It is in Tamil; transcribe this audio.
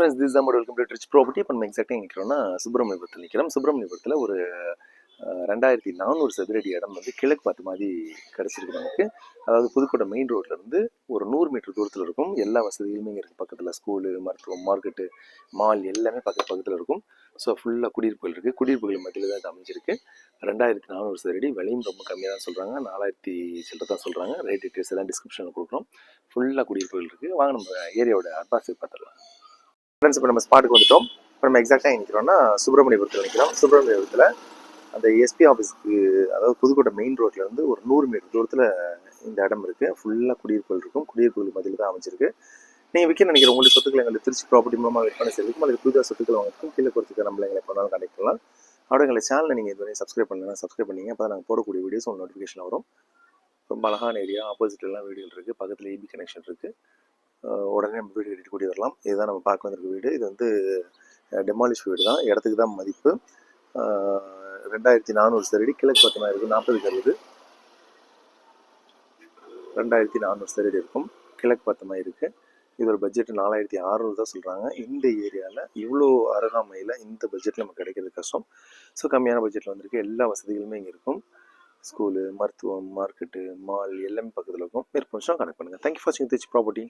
ஃப்ரெண்ட்ஸ் திஸ் தான் வெல்கம் டு ரிச் ப்ராப்பர்ட்டி இப்போ நம்ம எக்ஸாக்டாக நிற்கிறோம்னா சுப்பிரமணியபுரத்தில் நிற்கிறோம் சுப்பிரமணியபுரத்தில் ஒரு ரெண்டாயிரத்தி நானூறு சதுரடி இடம் வந்து கிழக்கு பார்த்த மாதிரி கிடச்சிருக்கு நமக்கு. அதாவது புதுக்கோட்டை மெயின் ரோட்லேருந்து ஒரு நூறு மீட்டர் தூரத்தில் இருக்கும். எல்லா வசதிகளுமே இங்கே இருக்குது பக்கத்தில் ஸ்கூலு மருத்துவம் மார்க்கெட்டு மால் எல்லாமே பக்கத்து பக்கத்தில் இருக்கும். ஸோ ஃபுல்லாக குடியிருப்புகள் இருக்குது குடியிருப்புகள் மத்தியில் தான் இது அமைஞ்சிருக்கு. ரெண்டாயிரத்தி நானூறு சதுரடி விலையும் ரொம்ப கம்மியாக தான் சொல்கிறாங்க நாலாயிரத்தி சில்லற தான் சொல்கிறாங்க ரேட் டீட்டெயில்ஸ் எல்லாம் டிஸ்கிரிப்ஷனில் கொடுக்குறோம். ஃபுல்லாக குடியிருப்புகள் இருக்குது வாங்க நம்ம ஏரியாவோட அட்வான்ஸ் பார்த்துடலாம். ஃப்ரெண்ட்ஸ் இப்போ நம்ம ஸ்பாட்டுக்கு வந்துட்டோம். இப்போ நம்ம எக்ஸாக்டாக நிற்கிறோம்னா சுப்பிரமணியபுரத்தில் நிற்கிறோம் சுப்பிரமணியபுரத்தில் அந்த எஸ்பி ஆஃபீஸ்க்கு அதாவது புதுக்கோட்டை மெயின் ரோட்டில் இருந்து ஒரு நூறு மீட்டர் தூரத்தில் இந்த இடம் இருக்குது ஃபுல்லாக குடியிருப்புகள் இருக்கும். குடியிருப்புகள் மதியில் தான் அமைச்சிருக்கு நீங்கள் விற்க நினைக்கிற உங்களுக்கு சொத்துக்கள் எங்களுக்கு திருச்சி ப்ராப்பர்ட்டி மூலமாக விற்பனை செய்யறதுக்கும் அல்லது புதுதாக சொத்துக்கள் வாங்குறதுக்கும் கீழே கொடுத்துக்க நம்மளை எங்களை பண்ணாலும் கனெக்ட் பண்ணலாம். அப்படியே எங்களை சேனலை நீங்கள் இதுவரை சப்ஸ்கிரைப் பண்ணலாம் சப்ஸ்கிரைப் பண்ணிங்க. அப்போ தான் நாங்கள் போடக்கூடிய வீடியோஸ் உங்களுக்கு நோட்டிஃபிகேஷன் வரும். ரொம்ப அழகான ஏரியா ஆப்போசிட்லாம் வீடுகள் இருக்குது பக்கத்தில் ஏபி கனெக்ஷன் இருக்குது நம்ம வீடு கட்டிட்டு கூடி வரலாம். இதுதான் நம்ம பார்க்க வந்திருக்க வீடு. இது வந்து டெமாலிஷ் வீடு தான். இடத்துக்கு தான் மதிப்பு. ரெண்டாயிரத்தி நானூறு சதுரடி கிழக்கு பக்கமாக இருக்குது நாற்பதுக்கு அறுபது ரெண்டாயிரத்தி நானூறு சதுரடி இருக்கும். கிழக்கு பத்தமாக இருக்குது இதோட பட்ஜெட் நாலாயிரத்தி அறநூறு தான் சொல்கிறாங்க இந்த ஏரியாவில் இவ்வளோ அருகாமையில் இந்த பட்ஜெட்டில் நமக்கு கிடைக்கிறது கஷ்டம். ஸோ கம்மியான பட்ஜெட்டில் வந்திருக்கு. எல்லா வசதிகளுமே இங்கே இருக்கும். ஸ்கூலு மருத்துவம் மார்க்கெட்டு மால் எல்லாமே பக்கத்தில் இருக்கும். மேற்கு கனெக்ட் பண்ணுங்கள் தேங்க்யூ ஃபார் வாட்சிங் திச் ப்ராப்பர்ட்டி